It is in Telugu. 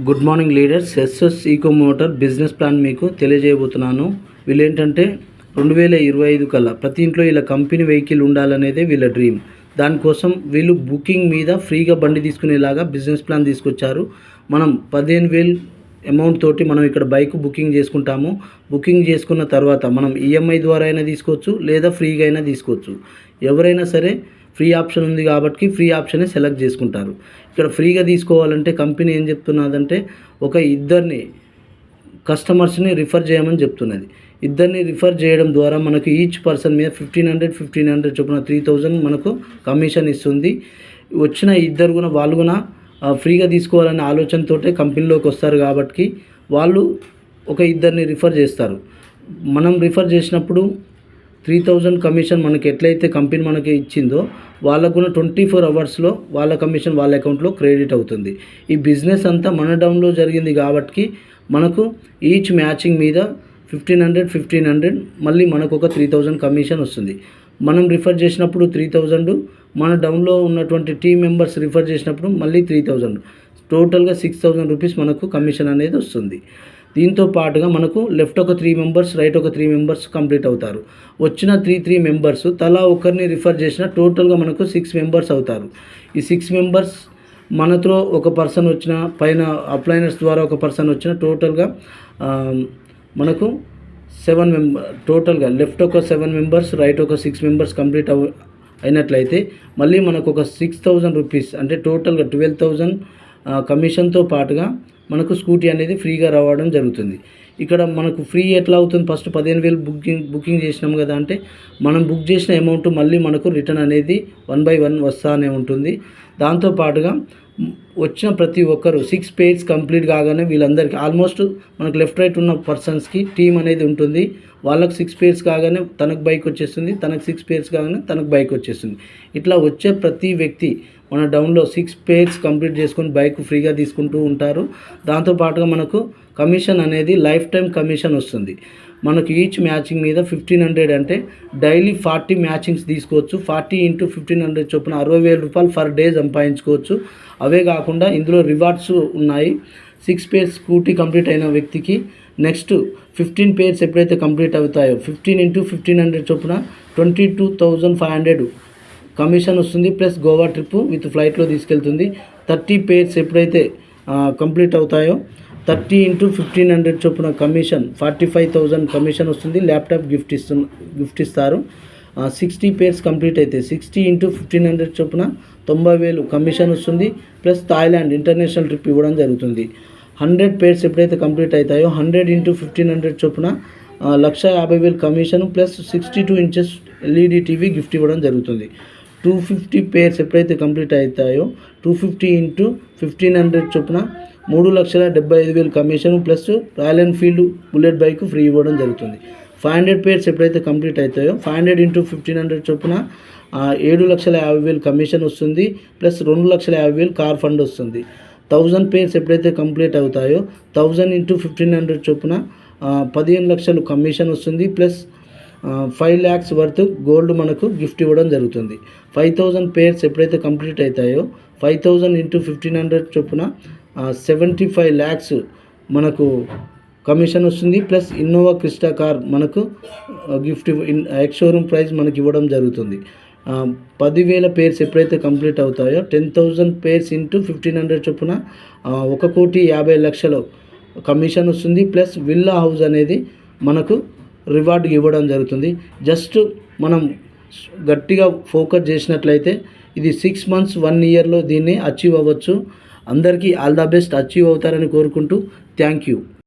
Good morning leaders SS eco motor business plan మీకు తెలియజేయబోతున్నాను. వీళ్ళు ఏంటంటే రెండు వేల ఇరవై ఐదు కల్లా ప్రతి ఇంట్లో ఇలా కంపెనీ వెహికల్ ఉండాలనేదే వీళ్ళ డ్రీమ్. దానికోసం వీళ్ళు బుకింగ్ మీద ఫ్రీగా బండి తీసుకునేలాగా బిజినెస్ ప్లాన్ తీసుకొచ్చారు. మనం పదిహేను వేలు అమౌంట్ తోటి మనం ఇక్కడ బైక్ బుకింగ్ చేసుకుంటాము. బుకింగ్ చేసుకున్న తర్వాత మనం ఈఎంఐ ద్వారా అయినా తీసుకోవచ్చు లేదా ఫ్రీగా అయినా తీసుకోవచ్చు. ఎవరైనా సరే ఫ్రీ ఆప్షన్ ఉంది కాబట్టి ఫ్రీ ఆప్షనే సెలెక్ట్ చేసుకుంటారు. ఇక్కడ ఫ్రీగా తీసుకోవాలంటే కంపెనీ ఏం చెప్తున్నదంటే ఒక ఇద్దరిని కస్టమర్స్ని రిఫర్ చేయమని చెప్తున్నది. ఇద్దరిని రిఫర్ చేయడం ద్వారా మనకు ఈచ్ పర్సన్ మీద ఫిఫ్టీన్ హండ్రెడ్ ఫిఫ్టీన్ హండ్రెడ్ చొప్పున త్రీ థౌజండ్ మనకు కమిషన్ ఇస్తుంది. వచ్చిన ఇద్దరు కూడా వాళ్ళు కూడా ఫ్రీగా తీసుకోవాలనే ఆలోచనతో కంపెనీలోకి వస్తారు కాబట్టి వాళ్ళు ఒక ఇద్దరిని రిఫర్ చేస్తారు. మనం రిఫర్ చేసినప్పుడు త్రీ థౌజండ్ కమిషన్ మనకి ఎట్లయితే కంపెనీ మనకి ఇచ్చిందో వాళ్ళకు కూడా ట్వంటీ ఫోర్ అవర్స్లో వాళ్ళ కమిషన్ వాళ్ళ అకౌంట్లో క్రెడిట్ అవుతుంది. ఈ బిజినెస్ అంతా మన డౌన్లో జరిగింది కాబట్టి మనకు ఈచ్ మ్యాచింగ్ మీద ఫిఫ్టీన్ హండ్రెడ్ ఫిఫ్టీన్ హండ్రెడ్ మళ్ళీ మనకు ఒక త్రీ థౌజండ్ కమిషన్ వస్తుంది. మనం రిఫర్ చేసినప్పుడు త్రీ థౌజండ్ మన డౌన్లో ఉన్నటువంటి టీం మెంబర్స్ రిఫర్ చేసినప్పుడు మళ్ళీ త్రీ థౌజండ్. టోటల్గా సిక్స్ థౌజండ్ రూపీస్ మనకు కమిషన్ అనేది వస్తుంది. దీంతో పాటుగా మనకు లెఫ్ట్ ఒక త్రీ మెంబర్స్ రైట్ ఒక త్రీ మెంబర్స్ కంప్లీట్ అవుతారు. వచ్చిన త్రీ త్రీ మెంబర్స్ తలా ఒకరిని రిఫర్ చేసిన టోటల్గా మనకు సిక్స్ మెంబర్స్ అవుతారు. ఈ సిక్స్ మెంబర్స్ మనతో ఒక పర్సన్ వచ్చిన పైన అప్లైనర్స్ ద్వారా ఒక పర్సన్ వచ్చిన టోటల్గా మనకు సెవెన్ మెంబర్ టోటల్గా లెఫ్ట్ ఒక సెవెన్ మెంబర్స్ రైట్ ఒక సిక్స్ మెంబర్స్ కంప్లీట్ అవ అయినట్లయితే మళ్ళీ మనకు ఒక సిక్స్ థౌజండ్ రూపీస్ అంటే టోటల్గా ట్వెల్వ్ థౌజండ్ కమిషన్తో పాటుగా మనకు స్కూటీ అనేది ఫ్రీగా రావడం జరుగుతుంది. ఇక్కడ మనకు ఫ్రీ ఎట్లా అవుతుంది? ఫస్ట్ పదిహేను వేలు బుకింగ్ బుకింగ్ చేసినాం కదా అంటే మనం బుక్ చేసిన అమౌంట్ మళ్ళీ మనకు రిటర్న్ అనేది వన్ బై వన్ వస్తానే ఉంటుంది. దాంతో పాటుగా వచ్చిన ప్రతి ఒక్కరు సిక్స్ పేజ్ కంప్లీట్ కాగానే వీళ్ళందరికీ ఆల్మోస్ట్ మనకు లెఫ్ట్ రైట్ ఉన్న పర్సన్స్కి టీం అనేది ఉంటుంది. వాళ్ళకి సిక్స్ పేర్స్ కాగానే తనకు బైక్ వచ్చేస్తుంది తనకు సిక్స్ పేర్స్ కాగానే తనకు బైక్ వచ్చేస్తుంది. ఇట్లా వచ్చే ప్రతి వ్యక్తి మన డౌన్లో సిక్స్ పేర్స్ కంప్లీట్ చేసుకొని బైక్ ఫ్రీగా తీసుకుంటూ ఉంటారు. దాంతో పాటుగా మనకు కమిషన్ అనేది లైఫ్ టైం కమిషన్ వస్తుంది. మనకు ఈచ్ మ్యాచింగ్ మీద ఫిఫ్టీన్ హండ్రెడ్ అంటే డైలీ ఫార్టీ మ్యాచింగ్స్ తీసుకోవచ్చు. ఫార్టీ ఇంటూ ఫిఫ్టీన్ హండ్రెడ్ చొప్పున అరవై వేల రూపాయలు ఫర్ డే సంపాదించుకోవచ్చు. అవే కాకుండా ఇందులో రివార్డ్స్ ఉన్నాయి. సిక్స్ పేర్స్ స్కూటీ కంప్లీట్ అయిన వ్యక్తికి నెక్స్ట్ ఫిఫ్టీన్ పేర్స్ ఎప్పుడైతే కంప్లీట్ అవుతాయో? ఫిఫ్టీన్ ఇంటూ ఫిఫ్టీన్ హండ్రెడ్ చొప్పున twenty two thousand five hundred commission వస్తుంది ప్లస్ గోవా ట్రిప్ విత్ ఫ్లైట్లో తీసుకెళ్తుంది. థర్టీ పేర్స్ ఎప్పుడైతే కంప్లీట్ అవుతాయో? థర్టీ ఇంటూ ఫిఫ్టీన్ హండ్రెడ్ చొప్పున commission forty five thousand commission వస్తుంది ల్యాప్టాప్ గిఫ్ట్ ఇస్తు గిఫ్ట్ ఇస్తారు. సిక్స్టీ పేర్స్ కంప్లీట్ అయితే సిక్స్టీ ఇంటూ ఫిఫ్టీన్ హండ్రెడ్ చొప్పున తొంభై వేలు కమిషన్ వస్తుంది ప్లస్ థాయిలాండ్ ఇంటర్నేషనల్ ట్రిప్ ఇవ్వడం జరుగుతుంది. హండ్రెడ్ పేర్స్ ఎప్పుడైతే కంప్లీట్ అవుతాయో హండ్రెడ్ ఇంటూ ఫిఫ్టీన్ హండ్రెడ్ చొప్పున లక్ష యాభై వేలు commission plus sixty two inches LED TV gift ఇవ్వడం జరుగుతుంది. టూ ఫిఫ్టీ పేర్స్ ఎప్పుడైతే కంప్లీట్ అవుతాయో two fifty into fifteen hundred చొప్పున మూడు లక్షల డెబ్బై ఐదు వేలు commission plus Royal Enfield bullet bike free ఇవ్వడం జరుగుతుంది. ఫైవ్ హండ్రెడ్ పేర్స్ ఎప్పుడైతే కంప్లీట్ అవుతాయో five hundred into fifteen hundred చొప్పున ఏడు లక్షల యాభై వేలు కమిషన్ వస్తుంది ప్లస్ రెండు లక్షల యాభై వేలు కార్ ఫండ్ వస్తుంది. థౌజండ్ పేర్స్ ఎప్పుడైతే కంప్లీట్ అవుతాయో థౌజండ్ ఇంటూ ఫిఫ్టీన్ హండ్రెడ్ చొప్పున పదిహేను లక్షలు కమిషన్ వస్తుంది plus five lakhs worth gold మనకు గిఫ్ట్ ఇవ్వడం జరుగుతుంది. ఫైవ్ థౌజండ్ పేర్స్ ఎప్పుడైతే కంప్లీట్ అవుతాయో five thousand into fifteen hundred చొప్పున సెవెంటీ ఫైవ్ ల్యాక్స్ మనకు కమిషన్ వస్తుంది ప్లస్ ఇన్నోవా క్రిస్టా కార్ మనకు గిఫ్ట్ ఎక్స్ షోరూమ్ ప్రైస్ మనకి ఇవ్వడం జరుగుతుంది. పదివేల పేర్స్ ఎప్పుడైతే కంప్లీట్ అవుతాయో ten thousand pairs into fifteen hundred చొప్పున ఒక కోటి యాభై లక్షలు కమిషన్ వస్తుంది. ప్లస్ విల్లా హౌస్ అనేది మనకు రివార్డ్ ఇవ్వడం జరుగుతుంది. జస్ట్ మనం గట్టిగా ఫోకస్ చేసినట్లయితే ఇది సిక్స్ మంత్స్ వన్ ఇయర్లో దీన్ని అచీవ్ అవ్వచ్చు. అందరికీ ఆల్ ద బెస్ట్ అచీవ్ అవుతారని కోరుకుంటూ థ్యాంక్ యూ.